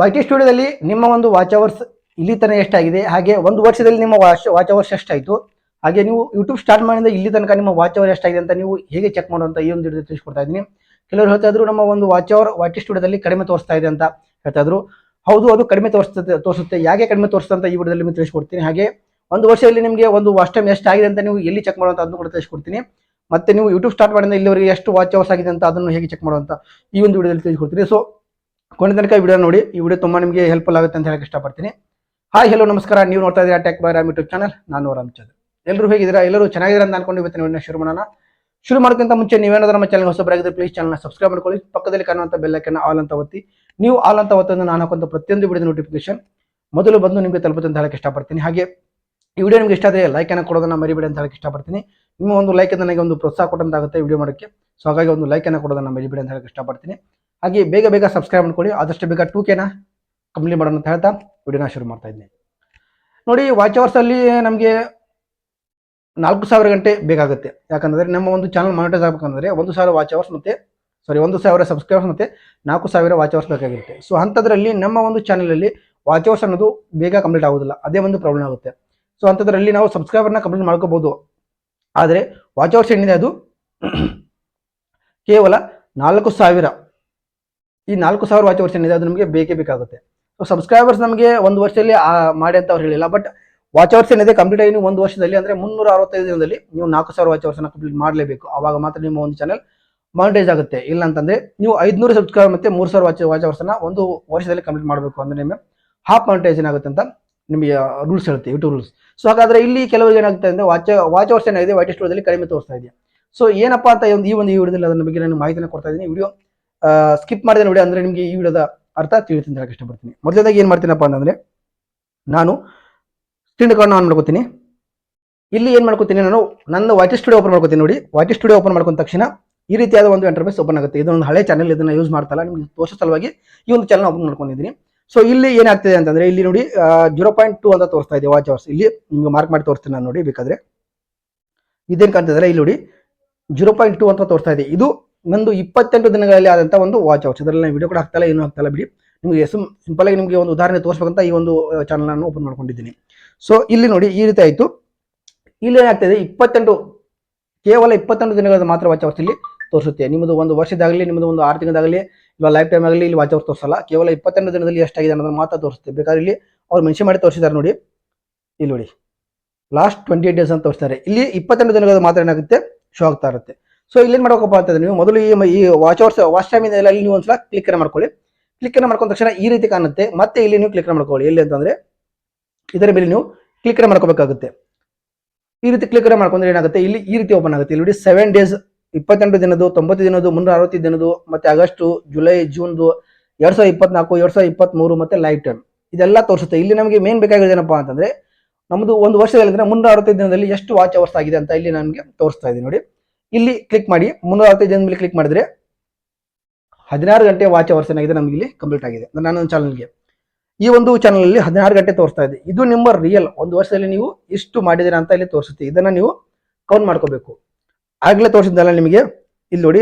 Y T ಸ್ಟುಡಿಯೋದಲ್ಲಿ ನಿಮ್ಮ ಒಂದು ವಾಚ್ ಅವರ್ಸ್ ಇಲ್ಲಿ ತನಕ ಎಷ್ಟಾಗಿದೆ? ಹಾಗೆ ಒಂದು ವರ್ಷದಲ್ಲಿ ನಿಮ್ಮ ವಾಚ್ ವಾಚ್ ಅವರ್ಸ್ ಎಷ್ಟಾಯಿತು? ಹಾಗೆ ನೀವು ಯೂಟ್ಯೂಬ್ ಸ್ಟಾರ್ಟ್ ಮಾಡಿದ ಇಲ್ಲಿ ತನಕ ನಿಮ್ಮ ವಾಚ್ ಅವರ್ ಎಷ್ಟಾಗಿದೆ ಅಂತ ನೀವು ಹೇಗೆ ಚೆಕ್ ಮಾಡುವಂತ ಈ ಒಂದು ವಿಡಿಯೋ ತಿಳಿಸ್ಕೊಡ್ತಾ ಇದ್ದೀನಿ. ಕೆಲವರು ಹೇಳ್ತಾ ನಮ್ಮ ಒಂದು ವಾಚ್ ಅವರ್ ವೈ ಟಿ ಸ್ಟುಡಿಯೋದಲ್ಲಿ ಕಡಿಮೆ ತೋರಿಸ್ತಾ ಇದೆ ಅಂತ ಹೇಳ್ತಾ ಇದ್ರು. ಹೌದು, ಅದು ಕಡಿಮೆ ತೋರಿಸ್ತದೆ ತೋರಿಸುತ್ತೆ. ಯಾಕೆ ಕಡಿಮೆ ತೋರಿಸುತ್ತೆ ಅಂತ ಈ ವಿಡಿಯೋದಲ್ಲಿ ನಿಮಗೆ ತಿಳಿಸ್ಕೊಡ್ತೀನಿ. ಹಾಗೆ ಒಂದು ವರ್ಷದಲ್ಲಿ ನಿಮಗೆ ಒಂದು ವಾಚ್ ಟೈಮ್ ಎಷ್ಟಾಗಿದೆ ಅಂತ ನೀವು ಎಲ್ಲಿ ಚೆಕ್ ಮಾಡುವಂತ ಅದನ್ನು ಕೂಡ ತಿಳಿಸ್ಕೊಡ್ತೀನಿ. ಮತ್ತೆ ನೀವು ಯೂಟ್ಯೂಬ್ ಸ್ಟಾರ್ಟ್ ಮಾಡಿದ ಇಲ್ಲಿವರೆಗೆ ಎಷ್ಟು ವಾಚ್ ಅವರ್ಸ್ ಆಗಿದೆ ಅಂತ ಅದನ್ನು ಹೇಗೆ ಚೆಕ್ ಮಾಡುವಂತ ಈ ಒಂದು ವಿಡಿಯೋದಲ್ಲಿ ತಿಳಿಸ್ಕೊಡ್ತೀನಿ. ಸೊ ಕೊನೆ ತನಕ ವಿಡಿಯೋ ನೋಡಿ, ಈ ವಿಡಿಯೋ ತುಂಬಾ ನಿಮಗೆ ಹೆಲ್ಪ್ಫುಲ್ ಆಗುತ್ತೆ ಅಂತ ಹೇಳಕ್ಕೆ ಇಷ್ಟಪಡ್ತೀನಿ. ಹಾಯ್ ಹಲೋ ನಮಸ್ಕಾರ. ನೀವು ನೋಡ್ತಾ ಇದ್ದೀರಾ tech by Ram YouTube channel ನಾನು ರಾಮಚಂದ್ರ. ಎಲ್ಲರೂ ಹೇಗಿದ್ದೀರಾ? ಎಲ್ಲರೂ ಚೆನ್ನಾಗಿದ್ದೀರಾ ಅಂತ ಅನ್ಕೊಂಡು ಇವತ್ತಿನ ವಿಡಿಯೋ ಶುರು ಮಾಡೋಣ. ಶುರು ಮಾಡೋಕ್ಕಿಂತ ಮುಂಚೆ ನೀವೇನಾದ್ರೂ ನಮ್ಮ ಚಾನಲ್ ಹೊಸಬರಾಗಿದ್ರೆ ಪ್ಲೀಸ್ ಚಾನಲ್ನ ಸಬ್ಸ್ಕ್ರೈಬ್ ಮಾಡ್ಕೊಳ್ಳಿ. ಪಕ್ಕದಲ್ಲಿ ಕಾಣುವಂಥ ಬೆಲ್ಲೈಕನ್ನ ಆಲ್ ಅಂತ ಒತ್ತಿ. ನೀವು ಆಲ್ ಅಂತ ಒತ್ತನ್ನು ನಾನು ಹಾಕುವಂಥ ಪ್ರತಿಯೊಂದು ವಿಡಿಯೋ ನೋಟಿಫಿಕೇಶನ್ ಮೊದಲು ಬಂದು ನಿಮಗೆ ತಲುಪುತ್ತೆ ಅಂತ ಹೇಳಕ್ಕೆ ಇಷ್ಟಪಡ್ತೀನಿ. ಹಾಗೆ ಈ ವಿಡಿಯೋ ನಿಮಗೆ ಇಷ್ಟ ಆದರೆ ಲೈಕನ್ನು ಕೊಡೋದನ್ನು ಮರಿಬೇಡಿ ಅಂತ ಹೇಳಕ್ಕೆ ಇಷ್ಟಪಡ್ತೀನಿ. ನಿಮ್ಮ ಒಂದು ಲೈಕ್ ನನಗೆ ಒಂದು ಪ್ರೋತ್ಸಾಹ ಕೊಟ್ಟಂತಾಗುತ್ತೆ ವಿಡಿಯೋ ಮಾಡೋಕ್ಕೆ. ಸೊ ಹಾಗಾಗಿ ಒಂದು ಲೈಕನ್ನು ಕೊಡೋದನ್ನು ಮರಿಬೇಡಿ ಅಂತ ಹೇಳಕ್ಕೆ ಇಷ್ಟಪಡ್ತೀನಿ. ಹಾಗೆ ಬೇಗ ಬೇಗ ಸಬ್ಸ್ಕ್ರೈಬ್ ಮಾಡ್ಕೊಳ್ಳಿ. ಆದಷ್ಟು ಬೇಗ ಟೂ ಕೆನ ಕಂಪ್ಲೀಟ್ ಮಾಡೋಣ ಅಂತ ಹೇಳ್ತಾ ವಿಡಿಯೋನ ಶುರು ಮಾಡ್ತಾ ಇದ್ದೀನಿ. ನೋಡಿ ವಾಚ್ ಅವರ್ಸಲ್ಲಿ ನಮಗೆ ನಾಲ್ಕು ಸಾವಿರ ಗಂಟೆ ಬೇಕಾಗುತ್ತೆ ಯಾಕಂದರೆ ನಮ್ಮ ಒಂದು ಚಾನಲ್ ಮಾನಿಟೈಸ್ ಆಗಬೇಕಂದ್ರೆ ಒಂದು ಸಾವಿರ ವಾಚ್ ಅವರ್ಸ್ ಮತ್ತು ಸಾರಿ ಒಂದು ಸಾವಿರ ಸಬ್ಸ್ಕ್ರೈಬರ್ಸ್ ಮತ್ತು ನಾಲ್ಕು ಸಾವಿರ ವಾಚ್ ಅವರ್ಸ್ ಬೇಕಾಗಿರುತ್ತೆ. ಸೊ ಅಂಥದ್ರಲ್ಲಿ ನಮ್ಮ ಒಂದು ಚಾನಲಲ್ಲಿ ವಾಚ್ ಅವರ್ಸ್ ಅನ್ನೋದು ಬೇಗ ಕಂಪ್ಲೀಟ್ ಆಗೋದಿಲ್ಲ. ಅದೇ ಒಂದು ಪ್ರಾಬ್ಲಮ್ ಆಗುತ್ತೆ. ಸೊ ಅಂಥದ್ರಲ್ಲಿ ನಾವು ಸಬ್ಸ್ಕ್ರೈಬರ್ನ ಕಂಪ್ಲೀಟ್ ಮಾಡ್ಕೋಬೋದು. ಆದರೆ ವಾಚ್ ಅವರ್ಸ್ ಏನಿದೆ ಅದು? ಕೇವಲ ನಾಲ್ಕು ಸಾವಿರ. ಈ ನಾಲ್ಕು ಸಾವಿರ ವಾಚ್ ವರ್ಷ ಏನಿದೆ ಅದು ನಮಗೆ ಬೇಕೇ ಬೇಕಾಗುತ್ತೆ. ಸೊ ಸಬ್ಸ್ಕ್ರೈಬರ್ಸ್ ನಮಗೆ ಒಂದು ವರ್ಷದಲ್ಲಿ ಆ, ಮಾಡಿ ಅಂತ ಅವ್ರು ಹೇಳಿಲ್ಲ ಬಟ್ ವಾಚ್ ಅವರ್ಸ್ ಏನಿದೆ ಕಂಪ್ಲೀಟ್ ಆಗಿ ನೀವು ಒಂದು ವರ್ಷದಲ್ಲಿ ಅಂದರೆ ಮುನ್ನೂರ ಅರವತ್ತೈದು ದಿನದಲ್ಲಿ ನೀವು ನಾಲ್ಕು ಸಾವಿರ ವಾಚ್ ವರ್ಷನ ಕಂಪ್ಲೀಟ್ ಮಾಡಲೇಬೇಕು. ಆವಾಗ ಮಾತ್ರ ನಿಮ್ಮ ಒಂದು ಚಾನಲ್ ಮಾನಿಟೈಸ್ ಆಗುತ್ತೆ. ಇಲ್ಲ ಅಂತಂದ್ರೆ ನೀವು ಐದುನೂರು ಸಬ್ಸ್ಕ್ರೈಬರ್ ಮತ್ತು ಮೂರು ಸಾವಿರ ವಾಚ್ ವಾಚ್ ವರ್ಷನ ಒಂದು ವರ್ಷದಲ್ಲಿ ಕಂಪ್ಲೀಟ್ ಮಾಡಬೇಕು ಅಂದರೆ ನಿಮಗೆ ಹಾಫ್ ಮಾನಿಟೈಸೇಷನ್ ಆಗುತ್ತೆ ಅಂತ ನಿಮಗೆ ರೂಲ್ಸ್ ಹೇಳುತ್ತೆ ಯೂಟ್ಯೂಬ್ ರೂಲ್ಸ್ ಸೊ ಹಾಗಾದರೆ ಇಲ್ಲಿ ಕೆಲವರಿಗೆ ಏನಾಗುತ್ತೆ ಅಂದರೆ ವಾಚ್ ವಾಚ್ ವರ್ಷ ಏನಾಗಿದೆ ವೈಟ್ ಸ್ಟೋರ್ದಲ್ಲಿ ಕಡಿಮೆ ತೋರಿಸ್ತಾ ಇದೆಯಾ. ಸೊ ಏನಪ್ಪಾ ಅಂತ ಈ ಒಂದು ಈ ವಿಡಿಯೋದಲ್ಲಿ ಅದರ ಬಗ್ಗೆ ನಾನು ಮಾಹಿತಿನ ಕೊಡ್ತಾ ಇದ್ದೀನಿ ವಿಡಿಯೋ ಸ್ಕಿಪ್ ಮಾಡಿದೆ ನೋಡಿ ಅಂದ್ರೆ ನಿಮಗೆ ಈ ವಿಡಿಯೋದ ಅರ್ಥ ತಿಳಿತೀನಿ ಹೇಳಕ್ಕೆ ಇಷ್ಟಪಡ್ತೀನಿ. ಮೊದಲನೇದಾಗಿ ಏನು ಮಾಡ್ತೀನಪ್ಪ ಅಂತಂದ್ರೆ ನಾನು ಸ್ಕ್ರೀನ್ ಆನ್ ಮಾಡ್ಕೋತೀನಿ. ಇಲ್ಲಿ ಏನು ಮಾಡ್ಕೋತೀನಿ ನಾನು ನನ್ನ ವಾಚ್ ಸ್ಟುಡಿಯೋ ಓಪನ್ ಮಾಡ್ಕೋತೀನಿ ನೋಡಿ. ವಾಚ್ ಸ್ಟುಡಿಯೋ ಓಪನ್ ಮಾಡ್ಕೊಂಡ ತಕ್ಷಣ ಈ ರೀತಿಯಾದ ಒಂದು ಇಂಟರ್ಫೇಸ್ ಓಪನ್ ಆಗುತ್ತೆ. ಇದೊಂದು ಹಳೆ ಚಾನಲ್ ಇದನ್ನ ಯೂಸ್ ಮಾಡ್ತಲ್ಲ, ನಿಮ್ಗೆ ತೋರಿಸೋ ಸಲುವಾಗಿ ಈ ಒಂದು ಚಾನಲ್ ಓಪನ್ ಮಾಡ್ಕೊಂಡಿದ್ದೀನಿ. ಸೊ ಇಲ್ಲಿ ಏನಾಗ್ತಿದೆ ಅಂತಂದ್ರೆ ಇಲ್ಲಿ ನೋಡಿ ಜೀರೋ ಪಾಯಿಂಟ್ ಟೂ ಅಂತ ತೋರಿಸ್ತಾ ಇದೆ ವಾಚ್ ಅವರ್ಸ್ ಇಲ್ಲಿ ನಿಮ್ಗೆ ಮಾರ್ಕ್ ಮಾಡಿ ತೋರಿಸ್ತೀನಿ ನಾನು ನೋಡಿ, ಬೇಕಾದ್ರೆ. ಇದೇನು ಕಾಣ್ತಿದ್ರೆ ಇಲ್ಲಿ ನೋಡಿ ಜೀರೋ ಪಾಯಿಂಟ್ ಟೂ ಅಂತ ತೋರಿಸ್ತಾ ಇದೆ. ಇದು ನಂದು ಇಪ್ಪತ್ತೆಂಟು ದಿನಗಳಲ್ಲಿ ಆದಂತ ಒಂದು ವಾಚ್ ಅವರ್ಸ್ ಅದರಲ್ಲಿ ನಾನು ವಿಡಿಯೋ ಕೂಡ ಏನು ಹಾಕ್ತಲ್ಲ ಬಿಡಿ. ನಿಮಗೆ ಸಿಂಪಲ್ ಆಗಿ ನಿಮಗೆ ಒಂದು ಉದಾಹರಣೆ ತೋರಿಸ್ಬೇಕಂತ ಈ ಒಂದು ಚಾನಲ್ ನಾನು ಓಪನ್ ಮಾಡ್ಕೊಂಡಿದ್ದೀನಿ. ಸೊ ಇಲ್ಲಿ ನೋಡಿ, ಈ ರೀತಿ ಆಯಿತು. ಇಲ್ಲಿ ಏನಾಗ್ತಾಯಿದೆ ಇಪ್ಪತ್ತೆಂಟು, ಕೇವಲ ಇಪ್ಪತ್ತೆಂಟು ದಿನಗಳ ಮಾತ್ರ ವಾಚ್ ಅವರ್ಸ್ ಇಲ್ಲಿ ತೋರಿಸುತ್ತೆ. ನಿಮ್ಮದು ಒಂದು ವರ್ಷದಾಗಲಿ, ನಿಮ್ಮದು ಒಂದು ಆರು ತಿಂಗಳಾಗಲಿ ಇಲ್ಲ ಲೈಫ್ ಟೈಮ್ ಆಗಲಿ ಇಲ್ಲಿ ವಾಚ್ ಅವರ್ಸ್ ತೋರಿಸಲ್ಲ. ಕೇವಲ ಇಪ್ಪತ್ತೆಂಟು ದಿನದಲ್ಲಿ ಎಷ್ಟಾಗಿದೆ ಅನ್ನೋದನ್ನ ಮಾತ್ರ ತೋರಿಸುತ್ತೆ. ಬೇಕಾದ್ರೆ ಇಲ್ಲಿ ಅವ್ರು ಮೆನ್ಷನ್ ಮಾಡಿ ತೋರಿಸಿದ್ದಾರೆ ನೋಡಿ. ಇಲ್ಲಿ ನೋಡಿ. ಲಾಸ್ಟ್ ಟ್ವೆಂಟಿ ಡೇಸ್ ಅಂತ ತೋರಿಸ್ತಾರೆ. ಇಲ್ಲಿ ಇಪ್ಪತ್ತೆಂಟು ದಿನಗಳಲ್ಲಿ ಮಾತ್ರ ಏನಾಗುತ್ತೆ? ಶೋ ಆಗ್ತಾ ಇರುತ್ತೆ. ಸೊ ಇಲ್ಲಿ ಏನು ಮಾಡ್ಬೇಕಪ್ಪ ಅಂತಂದ್ರೆ ನೀವು ಮೊದಲು ಈ ವಾಚ್ ಅವರ್ಸ್ ವಾಚ್ ಟೈಮ್ ಇದೆ ಇಲ್ಲಿ ನೀವು ಒಂದ್ಸಲ ಕ್ಲಿಕ್ ಮಾಡ್ಕೊಳ್ಳಿ. ಕ್ಲಿಕ್ ಮಾಡ್ಕೊಂಡ ತಕ್ಷಣ ಈ ರೀತಿ ಕಾಣುತ್ತೆ. ಮತ್ತೆ ಇಲ್ಲಿ ನೀವು ಕ್ಲಿಕ್ ಮಾಡ್ಕೊಳ್ಳಿ. ಎಲ್ಲಿ ಅಂತಂದ್ರೆ ಇದರ ಮೇಲೆ ನೀವು ಕ್ಲಿಕ್ ಮಾಡ್ಕೋಬೇಕಾಗುತ್ತೆ. ಈ ರೀತಿ ಕ್ಲಿಕ್ ಮಾಡ್ಕೊಂಡ್ರೆ ಏನಾಗುತ್ತೆ? ಇಲ್ಲಿ ಈ ರೀತಿ ಓಪನ್ ಆಗುತ್ತೆ. ಇಲ್ಲಿ ನೋಡಿ ಸೆವೆನ್ ಡೇಸ್ ಇಪ್ಪತ್ತೆಂಟು ದಿನದ್ದು, ತೊಂಬತ್ತು ದಿನದ್ದು ಮುನ್ನೂರ ಅರವತ್ತು ದಿನದ್ದು, ಮತ್ತೆ ಆಗಸ್ಟ್, ಜುಲೈ, ಜೂನ್ದು, ಎರಡ್ ಸಾವಿರದ ಇಪ್ಪತ್ನಾಲ್ಕು, ಎರಡ್ ಸಾವಿರದ ಇಪ್ಪತ್ಮೂರು, ಮತ್ತೆ ಲೈಫ್ ಟೈಮ್ ಇದೆಲ್ಲ ತೋರಿಸುತ್ತೆ. ಇಲ್ಲಿ ನಮಗೆ ಮೇನ್ ಬೇಕಾಗಿದೆ ಏನಪ್ಪಾ ಅಂತಂದ್ರೆ ನಮ್ಮದು ಒಂದು ವರ್ಷದಲ್ಲಿ ಮುನ್ನೂರ ಅರವತ್ತೈದು ದಿನದಲ್ಲಿ ಎಷ್ಟು ವಾಚ್ ಅವರ್ಸ್ ಆಗಿದೆ ಅಂತ ಇಲ್ಲಿ ನಮಗೆ ತೋರಿಸ್ತಾ ಇದೆ ನೋಡಿ. ಇಲ್ಲಿ ಕ್ಲಿಕ್ ಮಾಡಿ, ಮುನ್ನೂರ ಅರವತ್ತೈದು ಜನ ಮೇಲೆ ಕ್ಲಿಕ್ ಮಾಡಿದ್ರೆ ಹದಿನಾರು ಗಂಟೆ ವಾಚ್ ಅವರ್ಸ್ ಏನಾಗಿದೆ ನಮ್ಗೆ ಇಲ್ಲಿ ಕಂಪ್ಲೀಟ್ ಆಗಿದೆ. ನನ್ನ ಚಾನಲ್ಗೆ ಈ ಒಂದು ಚಾನಲ್ ಅಲ್ಲಿ ಹದಿನಾರು ಗಂಟೆ ತೋರಿಸ್ತಾ ಇದೆ. ಇದು ನಿಮ್ಮ ರಿಯಲ್ ಒಂದು ವರ್ಷದಲ್ಲಿ ನೀವು ಇಷ್ಟು ಮಾಡಿದಿರ ಅಂತ ಇಲ್ಲಿ ತೋರಿಸುತ್ತೆ. ಇದನ್ನ ನೀವು ಕೌಂಟ್ ಮಾಡ್ಕೋಬೇಕು. ಆಗ್ಲೇ ತೋರಿಸಿದ್ದಲ್ಲ ನಿಮಗೆ? ಇಲ್ಲಿ ನೋಡಿ.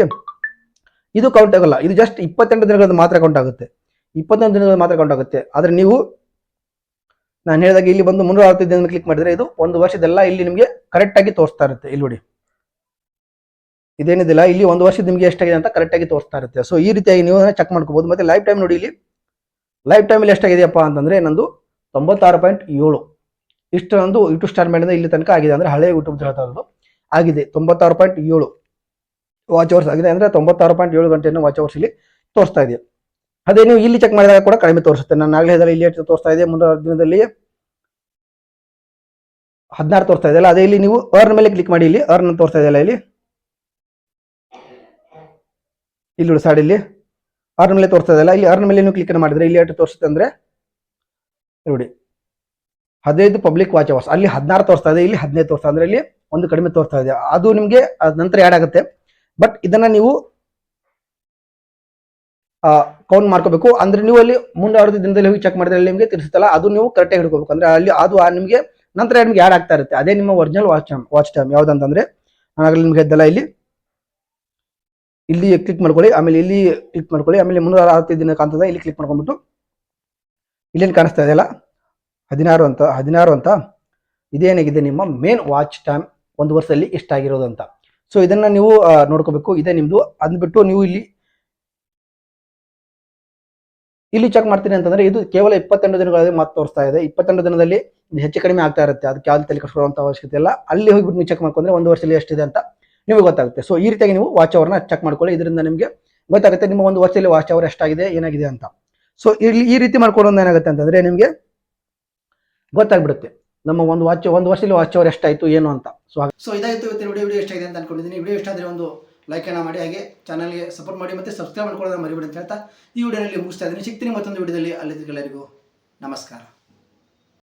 ಇದು ಕೌಂಟ್ ಆಗಲ್ಲ. ಇದು ಜಸ್ಟ್ ಇಪ್ಪತ್ತೆಂಟು ದಿನಗಳದ್ದು ಮಾತ್ರ ಕೌಂಟ್ ಆಗುತ್ತೆ. ಇಪ್ಪತ್ತೊಂದು ದಿನಗಳು ಮಾತ್ರ ಕೌಂಟ್ ಆಗುತ್ತೆ. ಆದ್ರೆ ನೀವು ನಾನು ಹೇಳಿದಾಗ ಇಲ್ಲಿ ಬಂದು ಮುನ್ನೂರ ಅರವತ್ತೈದು ದಿನ ಕ್ಲಿಕ್ ಮಾಡಿದ್ರೆ ಇದು ಒಂದು ವರ್ಷದೆಲ್ಲ ಇಲ್ಲಿ ನಿಮಗೆ ಕರೆಕ್ಟ್ ಆಗಿ ತೋರಿಸ್ತಾ ಇರುತ್ತೆ. ಇಲ್ಲಿ ನೋಡಿ. ಇದೇನಿದಿಲ್ಲ, ಇಲ್ಲಿ ಒಂದು ವರ್ಷ ನಿಮಗೆ ಎಷ್ಟಾಗಿದೆ ಅಂತ ಕರೆಕ್ಟಾಗಿ ತೋರಿಸ್ತಾ ಇರುತ್ತೆ. ಸೊ ಈ ರೀತಿಯಾಗಿ ನೀವು ಚೆಕ್ ಮಾಡ್ಕೋಬಹುದು ಮತ್ತೆ ಲೈಫ್ ಟೈಮ್ ನೋಡಿ ಇಲ್ಲಿ. ಲೈಫ್ ಟೈಮಲ್ಲಿ ಎಷ್ಟಾಗಿದೆಯಪ್ಪ ಅಂತಂದ್ರೆ ನಂದು ತೊಂಬತ್ತಾರು ಪಾಯಿಂಟ್ ಏಳು. ಇಷ್ಟು ನಂದು ಯೂಟ್ಯೂಬ್ ಸ್ಟಾರ್ ಮಾಡಿದ ಇಲ್ಲಿ ತನಕ ಆಗಿದೆ ಅಂದ್ರೆ ಹಳೆ ಯೂಟ್ಯೂಬ್ ಹೇಳ್ತಾ ಆಗಿದೆ, ತೊಂಬತ್ತಾರು ಪಾಯಿಂಟ್ ಏಳು. ವಾಚ್ ಅವರ್ಸ್ ಆಗಿದೆ ಅಂದ್ರೆ ತೊಂಬತ್ತಾರು ಪಾಯಿಂಟ್ ಏಳು ಗಂಟೆಯನ್ನು ವಾಚ್ ಅವರ್ಸ್ ಇಲ್ಲಿ ತೋರಿಸ್ತಾ ಇದೆ. ಅದೇ ನೀವು ಇಲ್ಲಿ ಚೆಕ್ ಮಾಡಿದಾಗ ಕೂಡ ಕಡಿಮೆ ತೋರಿಸುತ್ತೆ. ನಾನು ಆಗಲೇ ಹೇಳಿದ್ರೆ ಇಲ್ಲಿ ಎಷ್ಟು ತೋರಿಸ್ತಾ ಇದೆ, ಮುಂದಿನ ದಿನದಲ್ಲಿ ಹದಿನಾರು ತೋರಿಸ್ತಾ ಇದೆಯಲ್ಲ ಅದೇ ಇಲ್ಲಿ ನೀವು ಅರ್ನ್ ಮೇಲೆ ಕ್ಲಿಕ್ ಮಾಡಿ ಇಲ್ಲಿ ಅರ್ನ್ ತೋರಿಸ್ತಾ ಇದೆಯಲ್ಲ ಇಲ್ಲಿ. ಇಲ್ಲಿ ನೋಡಿ ಸೈಡ್ ಇಲ್ಲಿ. ಅರ್ನ್ ಮೇಲೆ ತೋರಿಸ್ತದೆ ಇದೆಯಲ್ಲ, ಇಲ್ಲಿ ಆರ್ನ ಮೇಲೆ ಕ್ಲಿಕ್ ಮಾಡಿದ್ರೆ ಇಲ್ಲಿ ಎಷ್ಟು ತೋರಿಸುತ್ತೆ ಅಂದ್ರೆ ನೋಡಿ. ಹದಿನೈದು ಪಬ್ಲಿಕ್ ವಾಚ್ ಅವರ್ಸ್ ಅಲ್ಲಿ ಹದಿನಾರು ತೋರಿಸ್ತಾ ಇದೆ, ಇಲ್ಲಿ ಹದಿನೈದು ತೋರಿಸ್ತಾ ಅಂದ್ರೆ ಇಲ್ಲಿ ಒಂದು ಕಡಿಮೆ ತೋರಿಸ್ತಾ ಇದೆ. ಅದು ನಿಮಗೆ ನಂತರ ಆ್ಯಡ್ ಆಗುತ್ತೆ. ಬಟ್ ಇದನ್ನ ನೀವು ಕೌಂಟ್ ಮಾಡ್ಕೋಬೇಕು. ಅಂದ್ರೆ ನೀವು ಅಲ್ಲಿ ಮುಂದೆ ಆರು ದಿನದಲ್ಲಿ ಹೋಗಿ ಚೆಕ್ ಮಾಡಿದ್ರೆ ನಿಮಗೆ ತಿಳಿಸುತ್ತಲ್ಲ, ಅದು ನೀವು ಕರೆಕ್ಟಾಗಿ ಹಿಡ್ಕೋಬೇಕು. ಅಂದ್ರೆ ಅಲ್ಲಿ ಅದು ನಿಮಗೆ, ನಂತರ ನಿಮ್ಗೆ ಆ್ಯಡ್ ಆಗ್ತಾ ಇರುತ್ತೆ. ಅದೇ ನಿಮ್ಮ original watch time watch time ಯಾವ್ದಂತಂದ್ರೆ ನಾನು ನಿಮ್ಗೆ ಇದ್ದಲ್ಲ ಇಲ್ಲಿ. ಇಲ್ಲಿ ಕ್ಲಿಕ್ ಮಾಡ್ಕೊಳ್ಳಿ, ಆಮೇಲೆ ಇಲ್ಲಿ ಕ್ಲಿಕ್ ಮಾಡ್ಕೊಳ್ಳಿ, ಆಮೇಲೆ ಮುನ್ನೂರ ಅರವತ್ತೈದು ದಿನ ಕಾಣ್ತದೆ, ಇಲ್ಲಿ ಕ್ಲಿಕ್ ಮಾಡ್ಕೊಂಡ್ಬಿಟ್ಟು. ಇಲ್ಲೇನು ಕಾಣಿಸ್ತಾ ಇದೆಯಲ್ಲ? ಹದಿನಾರು ಅಂತ ಹದಿನಾರು ಅಂತ. ಇದೇನಾಗಿದೆ ನಿಮ್ಮ ಮೇನ್ ವಾಚ್ ಟೈಮ್ ಒಂದು ವರ್ಷದಲ್ಲಿ ಎಷ್ಟಾಗಿರೋದು ಅಂತ. ಸೊ ಇದನ್ನ ನೀವು ನೋಡ್ಕೋಬೇಕು. ಇದೇ ನಿಮ್ಮದು ಅಂದ್ಬಿಟ್ಟು ನೀವು ಇಲ್ಲಿ ಇಲ್ಲಿ ಚೆಕ್ ಮಾಡ್ತೀನಿ ಅಂತಂದ್ರೆ ಇದು ಕೇವಲ ಇಪ್ಪತ್ತೆಂಟು ದಿನಗಳಲ್ಲಿ ಮಾತ್ರ ತೋರಿಸ್ತಾ ಇದೆ. ಇಪ್ಪತ್ತೆಂಟು ದಿನದಲ್ಲಿ ಹೆಚ್ಚು ಕಡಿಮೆ ಆಗ್ತಾ ಇರುತ್ತೆ. ಅದಕ್ಕೆ ಯಾವ್ದು ತಲೆ ಕಟ್ಕೊಳ್ಳುವಂತ ಅವಶ್ಯಕತೆ ಇಲ್ಲ. ಅಲ್ಲಿ ಹೋಗಿಬಿಟ್ಟು ನೀವು ಚೆಕ್ ಮಾಡ್ಕೊಂಡ್ರೆ ಒಂದು ವರ್ಷದಲ್ಲಿ ಎಷ್ಟಿದೆ ಅಂತ ನಿಮಗೆ ಗೊತ್ತಾಗುತ್ತೆ. ಸೊ ಈ ರೀತಿಯಾಗಿ ನೀವು ವಾಚ್ ಅವರ್ನ ಚೆಕ್ ಮಾಡ್ಕೊಳ್ಳಿ. ಇದರಿಂದ ನಿಮಗೆ ಗೊತ್ತಾಗುತ್ತೆ ನಿಮ್ಮ ಒಂದು ವರ್ಷದಲ್ಲಿ ವಾಚ್ ಅವರ್ ಎಷ್ಟಾಗಿದೆ, ಏನಾಗಿದೆ ಅಂತ. ಸೊ ಇಲ್ಲಿ ಈ ರೀತಿ ಮಾಡ್ಕೊಳ್ಳೋದು ಏನಾಗುತ್ತೆ ಅಂತಂದ್ರೆ ನಿಮಗೆ ಗೊತ್ತಾಗ್ಬಿಡುತ್ತೆ. ನಮ್ಮ ಒಂದು ವಾಚ್ ಒಂದು ವರ್ಷದಲ್ಲಿ ವಾಚ್ ಅವರ್ ಎಷ್ಟಾಯ್ತು, ಏನು ಅಂತ. ಸೊ ಸೊ ಇದಾಯಿತು. ಇವತ್ತಿನ ವಿಡಿಯೋ ವಿಡಿಯೋ ಎಷ್ಟಾಗಿದೆ ಅಂತ ಅನ್ಕೊಂಡಿದ್ದೀನಿ. ವಿಡಿಯೋ ಇಷ್ಟ ಆದರೆ ಒಂದು ಲೈಕ್ ಅನ್ನ ಮಾಡಿ. ಹಾಗೆ ಚಾನಲ್ಗೆ ಸಪೋರ್ಟ್ ಮಾಡಿ ಮತ್ತೆ ಸಬ್ಸ್ಕ್ರೈಬ್ ಮಾಡ್ಕೊಳ್ಳೋದನ್ನ ಮರಿಬಿಡಿ ಅಂತ ಹೇಳ್ತಾ ಈ ವಿಡಿಯೋನಲ್ಲಿ ಮುಗಿಸ್ತಾ ಇದ್ದೀನಿ. ಸಿಗ್ತೀನಿ ಮತ್ತೊಂದು ವಿಡಿಯೋದಲ್ಲಿ ಅಲ್ಲಿದ್ದೆಲ್ಲರಿಗೂ ನಮಸ್ಕಾರ.